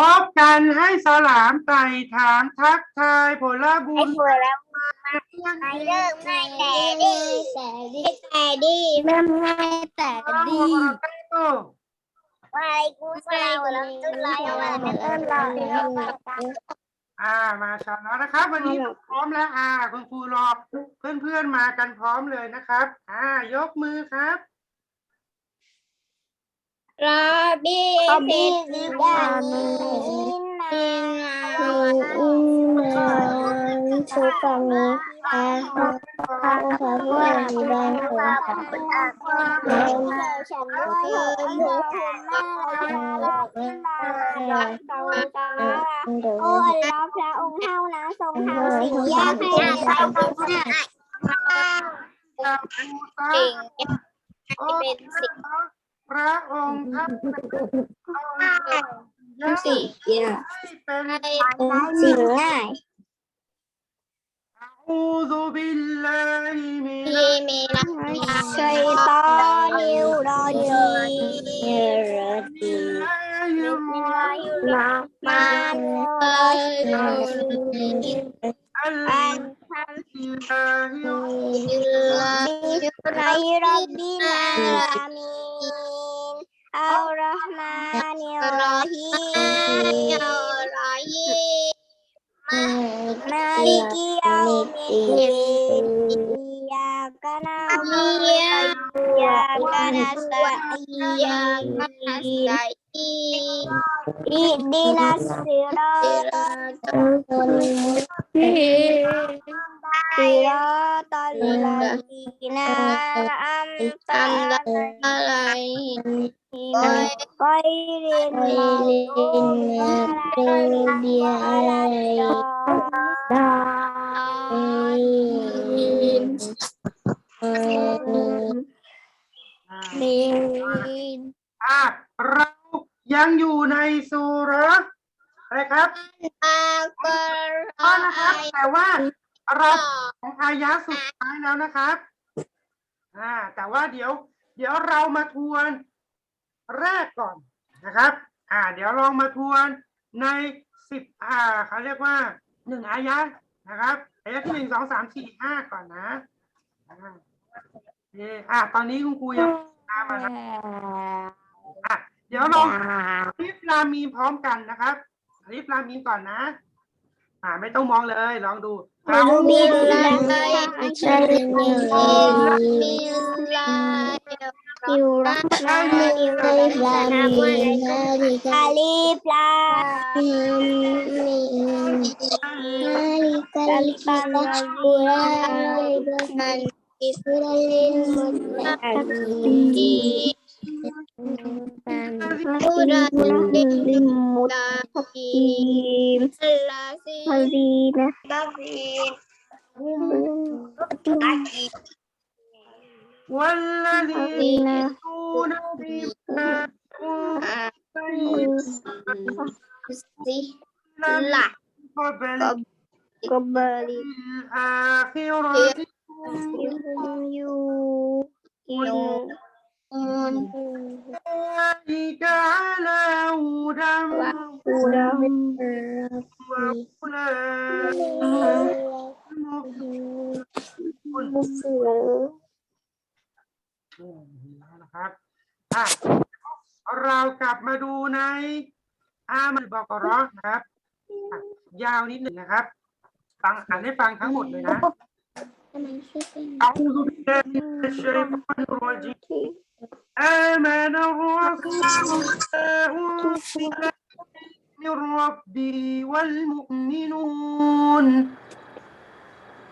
พบกันให้สลามไต่ถามทักทายผลบุไอ้ญถั่วแล้วไม่เริ่มง่ายแต่ดีแต่ดีแต่ดีเริ่มง่ายแต่ดีไปกูสลาวแล้วจุดไลน์มาเป็นต้นเราอ่ามาชาแล้วนะครับ วันนี้พร้อมแล้วอ่าคุณครูรอเพื่อนๆมากันพร้อมเลยนะครับ อ่ายกมือครับ รอบีบีบีดานีอินนาอินนาสุกามีอาฮะพระพระผู้มีแรงของพระพุทธเจ้าฉันไม่เห็นเธอคุณแม่ละอินนาละตาวตาโอ้อัลลอฮ์พระองค์เท่านั้นทรงทำสิ่งยากให้เราได้จากภูตาสิ่งที่เป็นสิ่ง พระองค์ท่านยากสิ่งยากให้เป็นสิ่งง่ายอูซุบิลลาฮิมินที่ยตอนิวรอดีรอดีลาฮิรเราะห์มามันเอ่ยอัลอันทลาฮิมิไอาลามีนอันิรรอฮีมาลิกิยามิดดีนอยากนาบูอยากนาสะอยากนาสะอิดินัสซิรอตัลาฮิมิ ลอะไรกอยรินมาลินเดีย อะไรดาอะเรายังอยู่ในสุราะอะไรครับอัลกุรก็อานนะครับ แต่ว่าเราของอายะสุดท้ายแล้วนะครับ อ่า แต่ว่าเดี๋ยว เดี๋ยวเรามาทวน แรกก่อนนะครับ อ่า เดี๋ยวลองมาทวนในสิบอ่าเขาเรียกว่าหนึ่งอายะนะครับอายะที่หนึ่งสองสามสี่ห้าก่อนนะอ่าโอเคอ่าตอนนี้คุณครูยังตามมานะอะเดี๋ยวลองอลิฟลามีพร้อมกันนะครับอลิฟลามีก่อนนะ อ่า ไม่ต้องมองเลยลองดูเราบิลลาฮิชัยบิลลาฮิวรักมาฮิวรักมาอาลีฟลากั ลิปันบุรามันอิส والذين يؤتون بما lah قبل kembali الآخرة you أولئك على هدى udah وأولئك นะครับ อ่ะ เรากลับมาดูใน อามันบอกกรอนะครับอ่ะยาวนิดหนึ่งนะครับ ฟังอ่านให้ฟังทั้งหมดเลยนะ أعوذ بالله من الشيطان الرجيم آمن الرسول بما أنزل من ربه والمؤمنون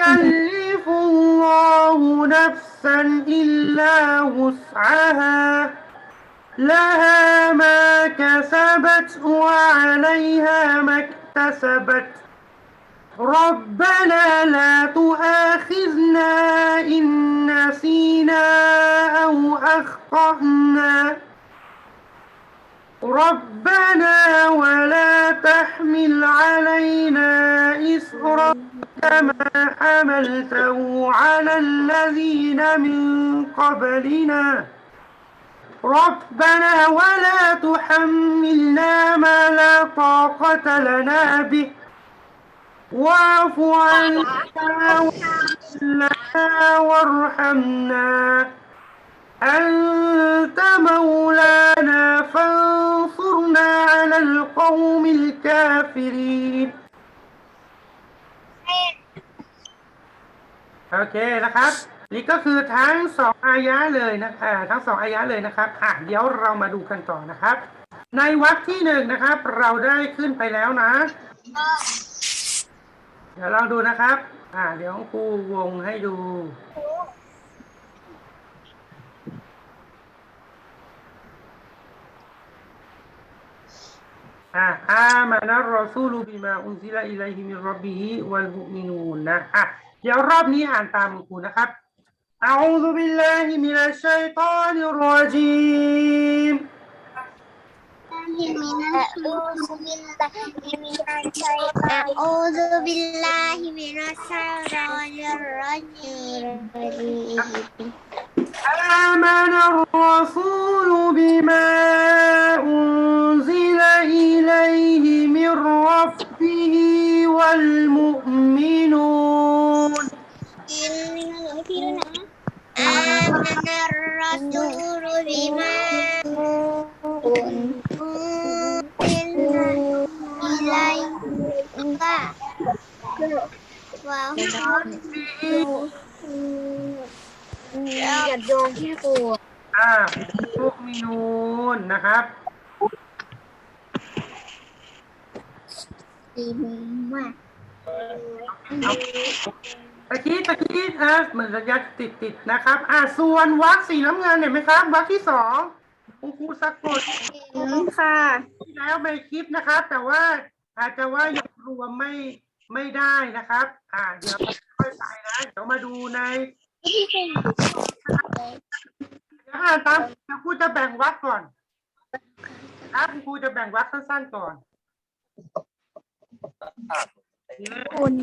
يكلف الله نفسا إلا وسعها لها ما كسبت وعليها ما اكتسبت. ربنا لا تؤاخذنا إن نسينا أو أخطأنا. ربنا ولا تحمل علينا إسرا كما حملته على الذين من قبلنا. ربنا ولا تحملنا ما لا طاقة لنا به. واعف عنا وارحمنا. أنت مولانا فانصرنا على القوم الكافرين โอเคนะครับ นี่ก็คือทั้งสองอายะเลยนะคะทั้งสองอายะเลยนะครับอ่ะเดี๋ยวเรามาดูกันต่อนะครับ ในวรรคที่หนึ่งนะครับ เราได้ขึ้นไปแล้วนะ เดี๋ยวลองดูนะครับ อ่า เดี๋ยวครูวงให้ดู บิฮิวัลมุมินูนนะอ่ะเดี๋ยวรอบนี้อ่านตามครูนะครับอาอูซุบิลลาฮิมินัชชัยฏอนิรรจีม أعوذ بالله من الشيطان الرجيم آمن الرسول بما أنزل إليه من ربه والمؤمنون ระยะติดติดๆนะครับ อ่าส่วนวักสีน้ำเงินเห็นไหมครับวักที่สองคุณครูสะกดค่ะ ที่แล้วในคลิปนะครับ แต่ว่าอาจจะว่ายังรวมไม่ไม่ได้นะครับ อ่าเดี๋ยวค่อยไปนะเดี๋ยวมาดูในเดี๋ยวอ่านตามเดี๋ยวครูจะแบ่งวรรคก่อนครับครูจะแบ่งวรรคสั้นๆก่อนคุณ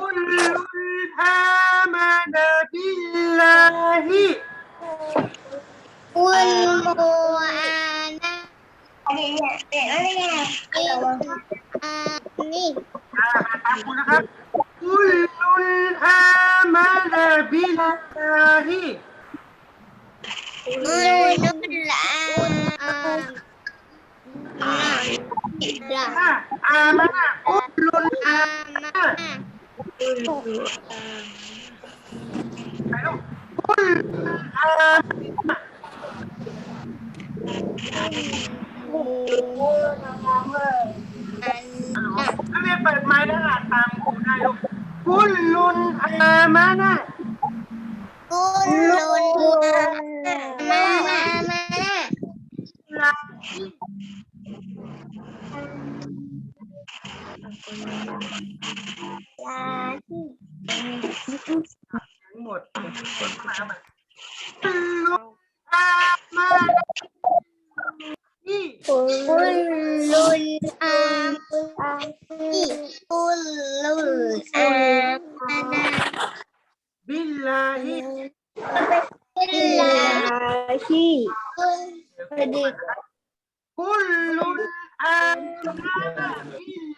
كل آمن بالله คุณโมอานะอะไรอ่ะนี่ อ่าตามคุณนะครับ كل آمن بالله คุณละอาอ่า อ่าอามาคุลุนอามาคุลอานักเรียนเปิดไม้แล้วอ่านตามครูได้ลูกคุลุนอามานะคุณลุนมามามา ลาที่ทั้งหมดคุลุนอามานี่คุณลุนอาที่คุณลุนอามานาบิลลาฮิลาที่คุณคุลุนอามานะบิลลาฮิคุณลุนอามิอามาบิล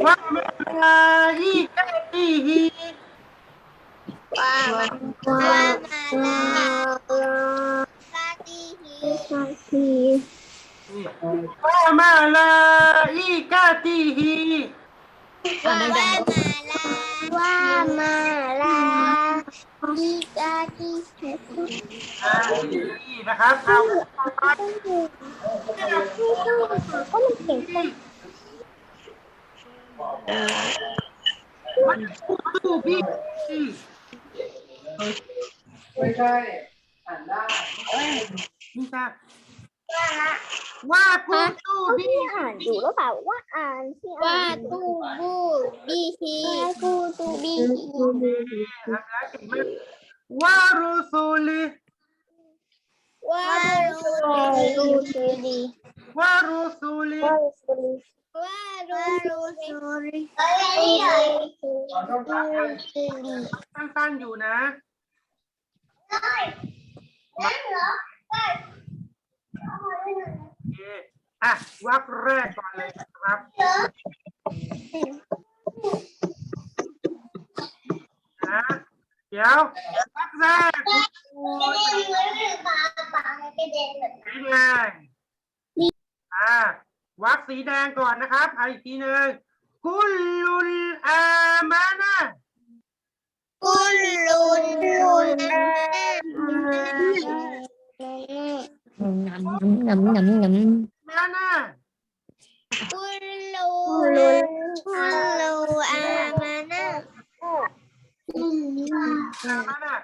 وَمَلَائِكَتِهِ وَمَلَائِكَتِهِ อ่านดังว่ามาลาลิกาที่เห็นอ่านี่นะครับเอาต่อไป ก็มันเก่ง ที่ มันคู่พี่ไม่ใช่อ่านได้ไม่ทราบว่าตู้ตู้บี้อ่านอยู่หรือเปล่าว่าอ่านที่ว่าตู้บูบีทีว่าตู้ตู้บีทีว่ารูสูลีว่ารูสูลีว่ารูสูลี สั้นๆอยู่นะโอเคอะวักแรกก่อนเลยครับ นะเดี๋ยววักแรกสีแดงอ่า วักสีแดงก่อนนะครับเอาอีกทีหนึ่งกุลลุลอามานะกุลุนลุนน้ำน้ำน้ำน้ำมานะกุลุนกุลูอามานะอามานะกุลุนอามา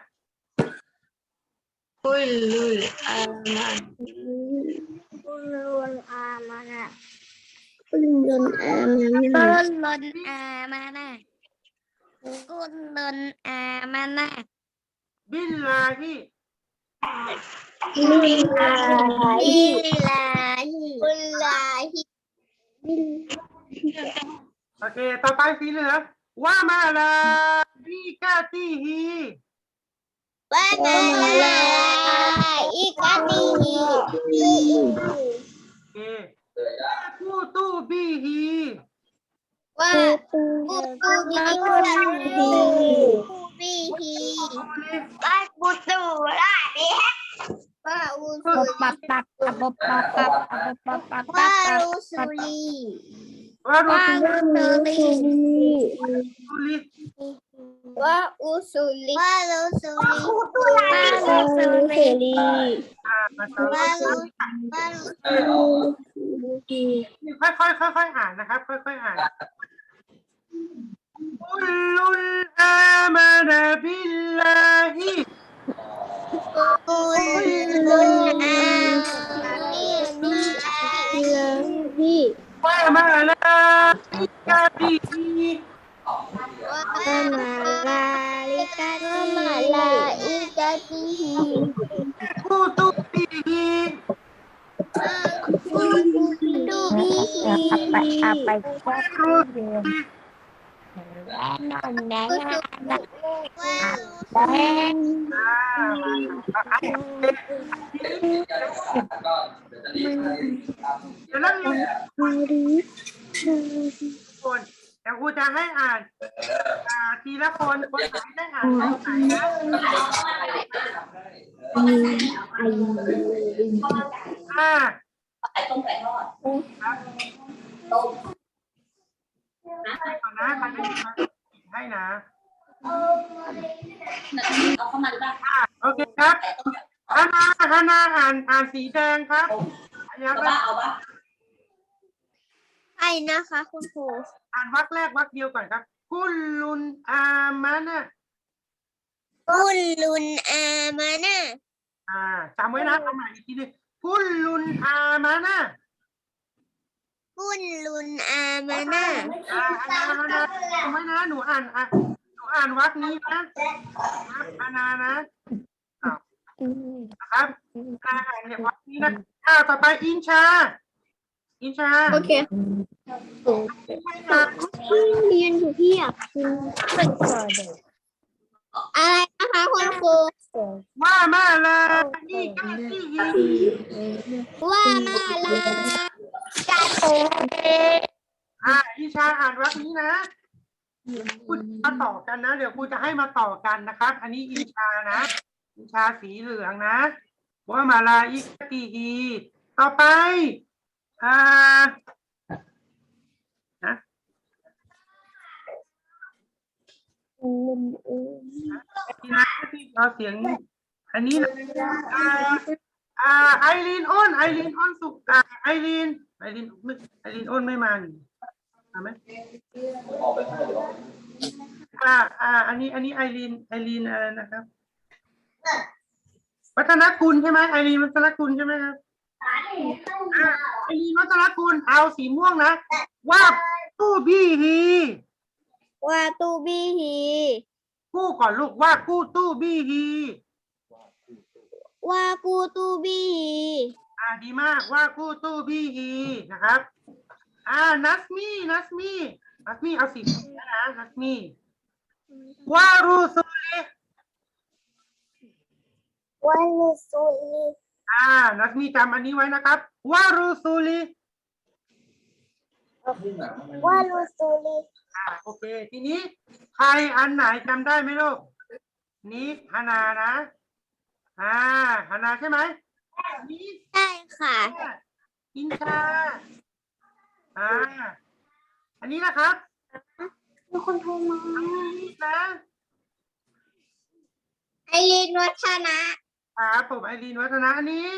กุลนอามานะกุลนอามานะกุลุนอามานะกุลุนอามานะ kullun amana. Kullun amana. Kullun amana. Kullun amana. Billahi. Billahi. Billahi. Billahi. Okey, papai sila. Wa malaikatihi. Wa malaikatihi. เคต่อไปสีเหลืองว่ามาลาบิกาติฮิว่ามาลาอิกาติฮิโอเคกูตูบิฮิว่ากูกุตุบิกุตุบิฮิว่ากุตุราดิว่าอุสุลีปับปับปับปับปับปับปับปับ ว่าอุสุลีว่ารูว่าอุสุลีว่าอุสุลีว่าอุสุลีว่าอุสุลีลีอ่ามาต่อว่าอุว่าอุค่อยค่อยค่อยค่อยอ่านนะครับ ค่อยค่อยอ่านกุลลุลอามานะบิลลาฮิกุลุน malaikatihi malaikatihi ini kutubihi apa apa แดงว่าแดงอ่ามาอะอะเดี๋ยวนักเรียนมาลีคนเดี๋ยวครูจะให้อ่านอ่าทีละคนคนไหนได้อ่านคนไหนนะอ่าก่อด นนะใครได้ยินไหมให้นะอ่าโอเคครับฮานาฮานาอ่านอ่านสีแดงครับอันนี้ก็ใช่นะคะคุณครู อ่านวักแรกวักเดียวก่อนครับ กุลลุนอามานะกุลุนอามานะอ่าจำไว้นะเอาใหม่อีกทีหนึงกุลลุนอามานะ กุลุนอามานะอ่าฮานาฮานาจำไว้นะ หนูอ่านอะหนูอ่านวักนี้นะฮานานะนะครับอ่าอ่านเนี่ยวักนี้นะอ่าต่อไปอินชา อินชา โอเคอินชาเรียนอยู่ที่อะอะไรนะคะคุณครูว่ามาลาอีกาซีฮีว่ามาลา อ่าอินชาอ่านวักนี้นะคุณมาต่อกันนะ เดี๋ยวครูจะให้มาต่อกันนะครับ อันนี้อินชานะอินชาสีเหลืองนะว่ามาลาอีกาซีฮีต่อไป อ่านะทีนะที่เราเสียงขอันนี้นะ อ่าอ่าไอรีนอ้นไอรีนอ้นสุกอ่าไอรีนไอรีนไม่ไอรีนอ้นไม่มานี่มาไหมอ่าอ่า อันนี้อันนี้ไอรีนไอรีนอะไรนะครับวัฒนกุลใช่ไหมไอรีนวัฒนกุลใช่ไหมครับอ่าไอรีนวัฒนกุลเอาสีม่วงนะว่าตู้บี้ฮีว่าตูบีฮี กู้ก่อนลูกว่ากู้ตู้บี้ฮี ว่ากูตูบีฮีอ่าดีมากว่ากู้ตู้บี้ฮีนะครับ อ่านัสมีนัสมีนัสมีเอาสีม่วงนะนะนัสมีว่ารูซุลีว่าลูซูลีอ่านัสมีจำอันนี้ไว้นะครับว่ารูซุลีว่าลูซูลีอ่าโอเค ทีนี้ใครอันไหนจำได้ไหมลูกนี้ฮานานะ อ่าฮานาใช่ไหมนี้ใช่ค่ะอินชาอ่า อันนี้นะครับมีคนโทรมานี่นะ ไอรีนวัฒนะอ่าผมไอรีนวัฒนะอันนี้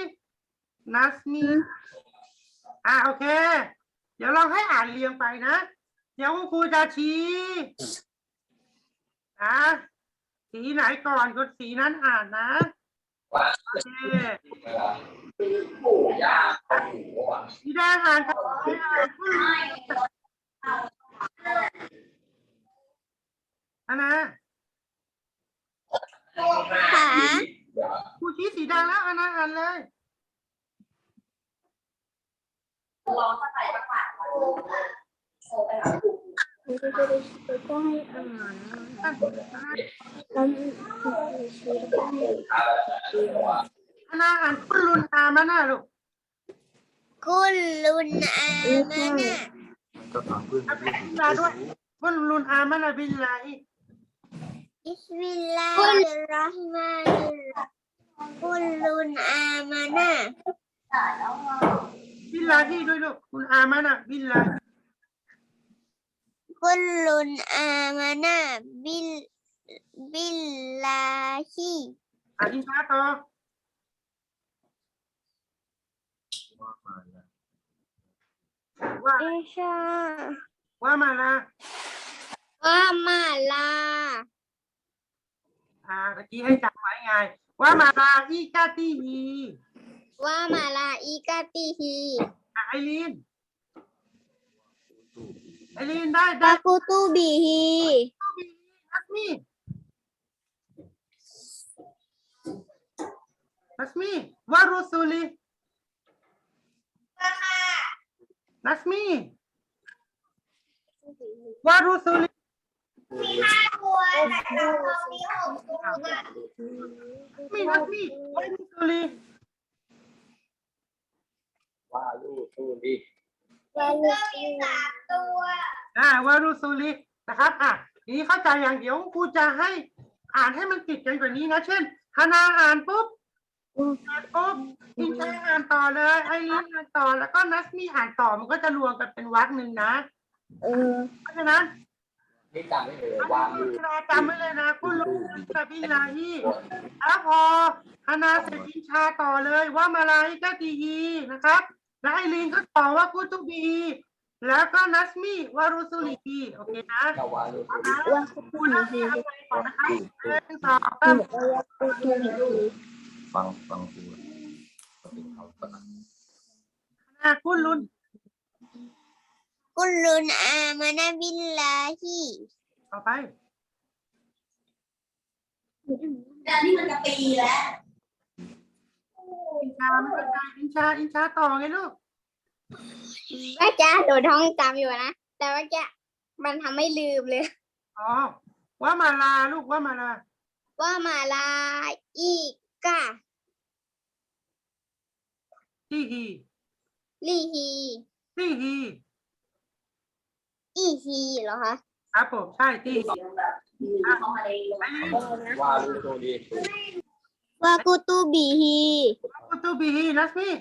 นัสมีอ่าโอเค เดี๋ยวลองให้อ่านเรียงไปนะ เดี๋ยวคุณครูจะชี้อ่าสีไหนก่อนก็สีนั้นอ่านนะ โอเคสีแดงอ่านครับสีแดงอ่านขึ้นอันนะ ค่ะ ครูชี้สีแดงแล้วอันนะอ่านเลย ก็ให้อ่าน อะ แล้วชีก็ให้ อันนะอ่านคุณลุนอามาหน้าลูก กุลลุนอามานะ เอาบิลลาด้วยคุณลุนอามานะบิลลาฮิ บิสมิลลาฮิรเราะห์มานิรเราะห์กุลลุ นอามานะบิลลาฮิด้วยลูกคุณอามานะบิลลาฮิกุลลุนอามานะบิลบิลลาฮิอ่านอินชาต่อว่า เอชาว่ามาละว่ามาลาอ่าเมื่อกี้ให้จำไว้ไง ว่ามาลาอีกาตีฮีว่ามาลาอีกาติฮีอะไอรีนไอรีนได้ได้ว่ากูตูบีฮีนัสมีนัสมีวารุสุลีนัสมี วารุสุลีมีห้าตัวแต่เรามีหกตัวมีนัสมีวารุสุลีวาลูกสู้ดิก็มีสามตัวอ่าวารุสุลีนะครับอะทีนี้เข้าใจอย่างเดี๋ยวครูจะให้อ่านให้มันติดกันกว่านี้นะ เช่นฮานาอ่านปุ๊บอ่านปุ๊บอินชาอ่านต่อเลยไอรีนอ่านต่อแล้วก็นัสมีอ่านต่อมันก็จะรวมกันเป็นวรรคหนึ่งนะ เออเพราะฉะนั้นนี่จำไม่เลยว่าลูกนาจำไว้เลยนะคุณลุงกับบิลาฮีแล้วพอฮานาเสร็จอินชาต่อเลยว่ามาลาฮิกะตีฮีนะครับแล้วไอรีนก็ต่อว่ากุตุบีฮีแล้วก็นัสมีว่ารุสุลิฮีโอเคนะก็ว่าลูกสู้ดิว่ากูตูคุบีณนัสมีฮีเอาไปก่อนนะครับหนึ่งสองสามว่ากูตูบีฮีฟังฟังครูปฏิเขาปฏิอะคุณลุน กุลลุนอามานะบิลลาฮิต่อไปนี่มันจะปีแล้ว อินชาไม่เป็นไรอินชาอินชาต่อไงลูกแม่จ้าโดดท้องจำอยู่นะ แต่ว่าแกมันทำให้ลืมเลย อ๋อ ว่ามาลาลูกว่ามาลา ว่ามาลาอีกาตีฮี ลีฮีตีฮี อีซีเหรอคะครับผมใช่ที่ว่ารู้ตัวดีวากูตูบีฮีกูตูบีฮีนัสพี่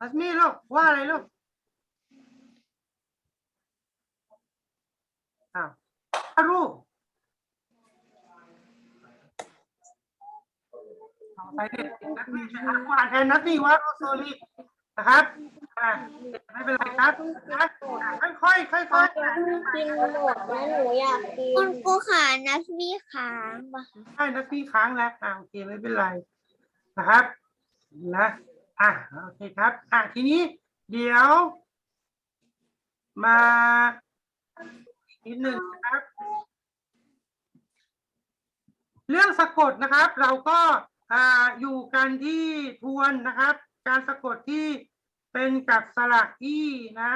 นัสมีลูกว่าอะไรลูกอ้าวารูไปเด็กนัสมี่อ่กวาดแทนนัสมี่ว่ารูโซลี นะครับไม่เป็นไรครับนะค่อยๆค่อยๆค่อยกินหมดนะหนูอยากกินคุณครูขานักพี่ค้างปะะใช่นักพี่ค้างแล้วอะโอเคไม่เป็นไรนะครับนะอะโอเคครับอะทีนี้เดี๋ยว มาอีกหนึ่งครับ เรื่องสะกดนะครับ เราก็อ่าอยู่กันที่ทวนนะครับ การสะกดที่เป็นกับสระอีนะ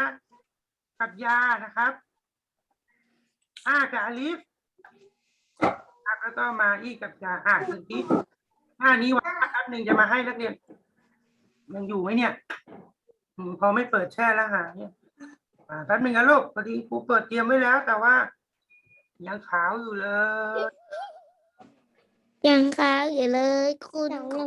กับยานะครับอากับอลิฟอาก็ต้องมาอีกับยาอ่าสุดที่ท่านี้วันครับหนึ่งจะมาให้นักเรียนยังอยู่ไหมเนี่ยพอไม่เปิดแช่แล้วหาเนี่ยแป๊บหนึ่งนะลูกพอดีครูเปิดเตรียมไว้แล้ว แต่ว่า ยังขาวอยู่เลย ยังขาวอยู่เลย คุณครู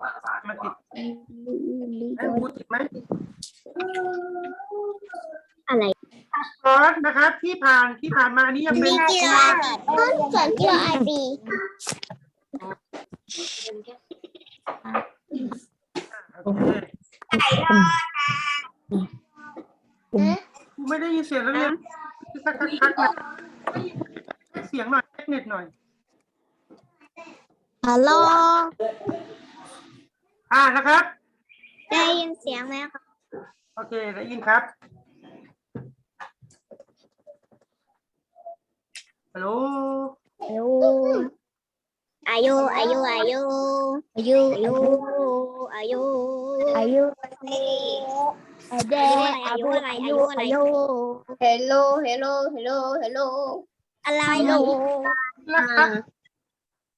มัม่พูดติดไหมอะไรคอร์สนะครับ ที่ผ่านที่ผ่านมานี่ยังเป็น ต้นสน QIB โอเคนะกูไม่ได้ยินเสียงแล้วเนี่ยนคักคักเสียงหน่อยเน็ตหน่อย ฮัลโหล อ่านะครับ ได้ยินเสียงไหมครับโอเคได้ยินครับฮัลโหลอายุอายุอายุอายุอายุอายุอายุอายุอาเดอายุอะไรอายุอะไรหลฮัลโหลเฮลโหลเฮลโหลอะไรลู รัครับ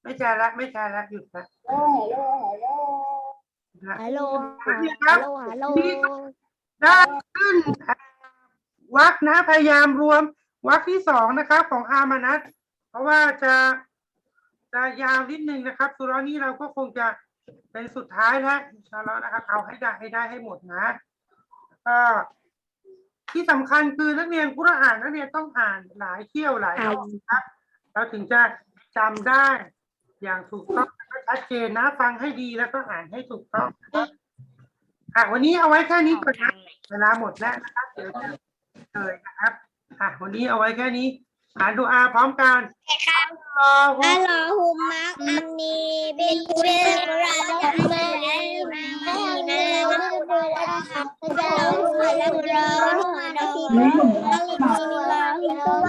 ไม่ใช่ละไม่ใช่ละหยุดละเฮลโหลเฮลโหล ฮัลโหลครัลได้ขึ้นวักนะ พยายามรวมวักที่สองนะครับ ของอามานัทเพราะว่าจะจะยาวนิดนึงนะครับสุรนี้เราก็คงจะเป็นสุดท้ายแล้วนชาลอนะครับ เอาให้ได้ให้ได้ให้หมดนะก็ที่สำคัญคือนักเรียนกุรอานนักเรียนต้องอ่านหลายเที่ยวหลายรอบครับเราถึงจะจำได้อย่างถูกต้อง ชัดเจนนะ ฟังให้ดีแล้วก็อ่านให้ถูกต้องค่ะวันนี้เอาไว้แค่นี้ก่อนนะเวลาหมดแล้วนะครับเดี๋ยวจะเลยนะครับอะวันนี้เอาไว้แค่นี้ อ่านดูอาพร้อมกันครับอฮุอัลลอฮุมะอันนีเบรอัมะอัลอัมมาอัลมาอัอรัลมมาอัลมาอัลมลวัลมาอัลาอัลมาอัาอัลมาาะหัลมาาอั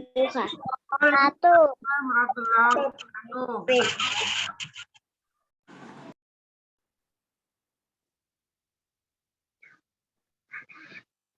อะไร